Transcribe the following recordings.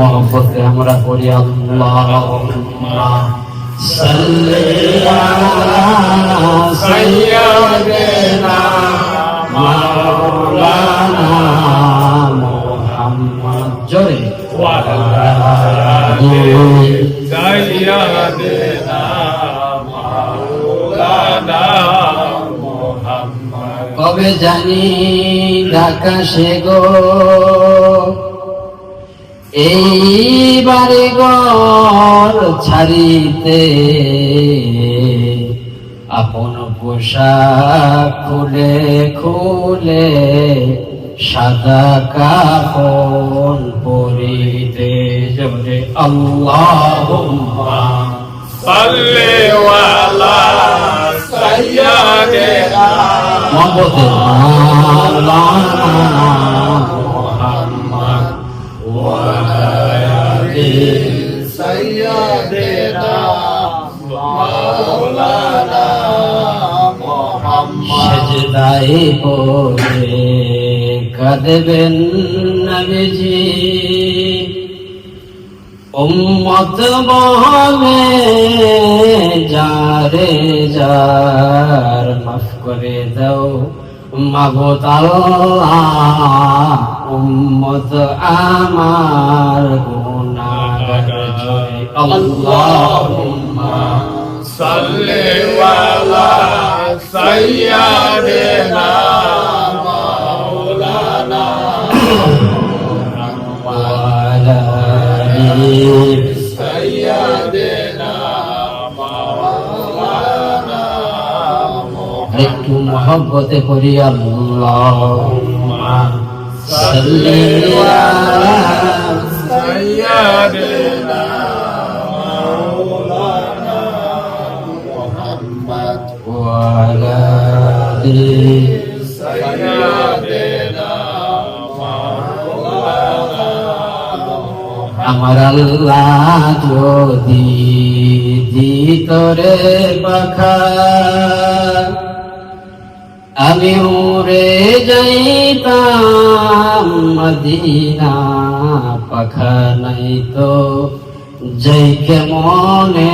محبت ہمرا پوری اللہ صلی اللہ سیدنا مولانا محمد جوڑے سیدنا مولانا محمد কবে জানি ঢাকা সে গো এইবারে গর ছাড়িতে আপন পোষা খুলে খুলে সাদা কাপন পরিতে জরে আল্লাহ সাল্লেওয়ালা সাইয়াদেনা মোহাম্মদ আল্লাহ সেজদাই পড়ে কাঁদবেন নবীজি। উম্মত বহলে যারে যার মাফ করে দাও মাবুত আল্লাহ উম্মত আমার জয় আল্লাহুম্মা। صل على سيدنا مولانا وعلى آله سيدنا مولانا একটু মহব্বতে করি আল্লাহুম্মা সাল্লি আলা سيدنا محمد وعلى آله سيدنا مولانا আমার আল্লাহ যদি দিতরে পাখা আমি উড়ে যাইতাম মদিনা পাখা নাই তো যাইকে মনে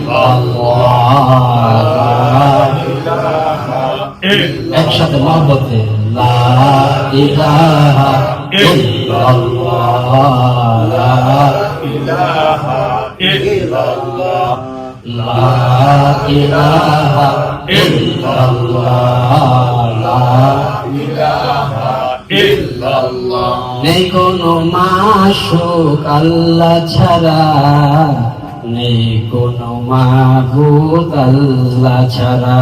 একসাথে মহব্বতে নেই কোনো মাসুক আল্লাহ ছাড়া নেই কোনো মাহবুদ আল্লাহ ছাড়া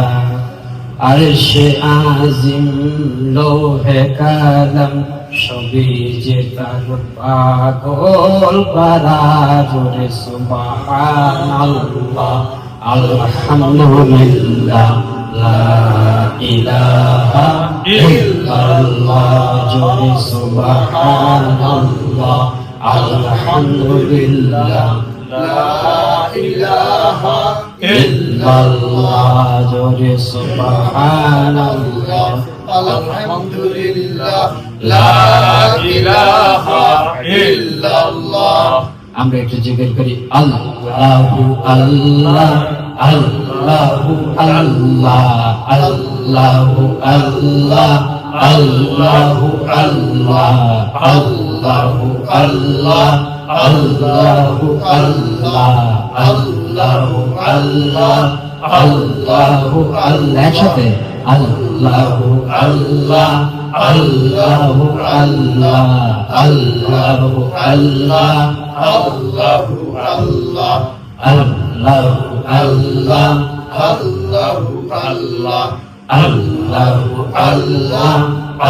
আর সে লোহে কালম সবই যে তার পাগল পারা জোরে আল্লাহ আলহামদুলিল্লাহ লা ইলাহা ইল্লাল্লাহ জোরে সুবাহান আল্লাহ আলহামদুলিল্লাহ জোরে সুবহানাল্লাহ আলহামদুলিল্লাহ লা ইলাহা ইল্লাল্লাহ আমরা একটু জিজ্ঞেস করি আল্লাহু, আল্লাহ আল্লাহু আল্লাহ আল্লাহু আল্লাহ আল্লাহু আল্লাহ আল্লাহু, আল্লাহ আল্লাহু আল্লাহ আল্লাহু আল্লাহ আল্লাহু আল্লাহ একসাথে আল্লাহু আল্লাহ আল্লাহু আল্লাহ আল্লাহু আল্লাহ আল্লাহু আল্লাহ আল্লাহু আল্লাহ আল্লাহু আল্লাহ আল্লাহু আল্লাহ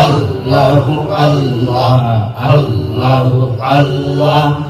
আল্লাহু আল্লাহ আল্লাহু আল্লাহ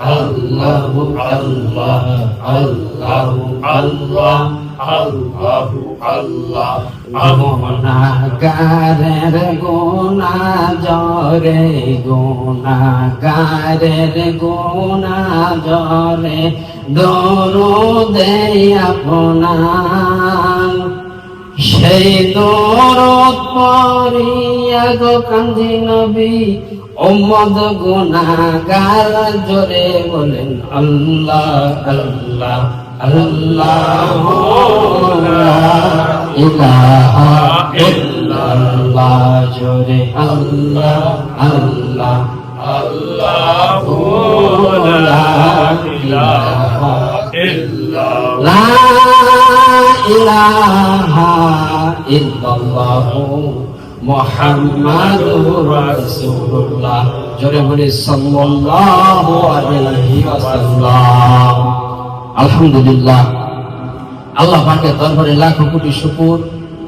আল্লাহু আল্লাহ আল্লাহু আল্লাহ আল্লাহু আল্লাহ। গুণাগারের গুণা জরে গুণাগারের গুণা জরে দরু দে আপনার। সেই দরদ পরিয়া গো কান্দি নবী ওমদ গুণাগার জোরে বলেন আল্লাহ আল্লাহ আল্লাহ, ইলাহা ইল্লাল্লাহ জোরে আল্লাহ আল্লাহ, আল্লাহু, লা ইলাহা ইল্লাল্লাহ ইলাহা ইল্লাল্লাহ। আলহামদুলিল্লাহ। আল্লাহ লাখো কোটি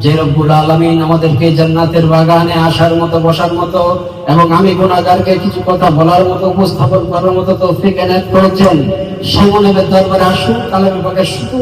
যে রব্বুল আলামিন আমাদেরকে জান্নাতের বাগানে আসার মতো, বসার মতো এবং আমি গুণাগারকে কিছু কথা বলার মতো, উপস্থাপন করার মতো তৌফিক করেছেন। আসুন, কালামে পাকের শুকুর।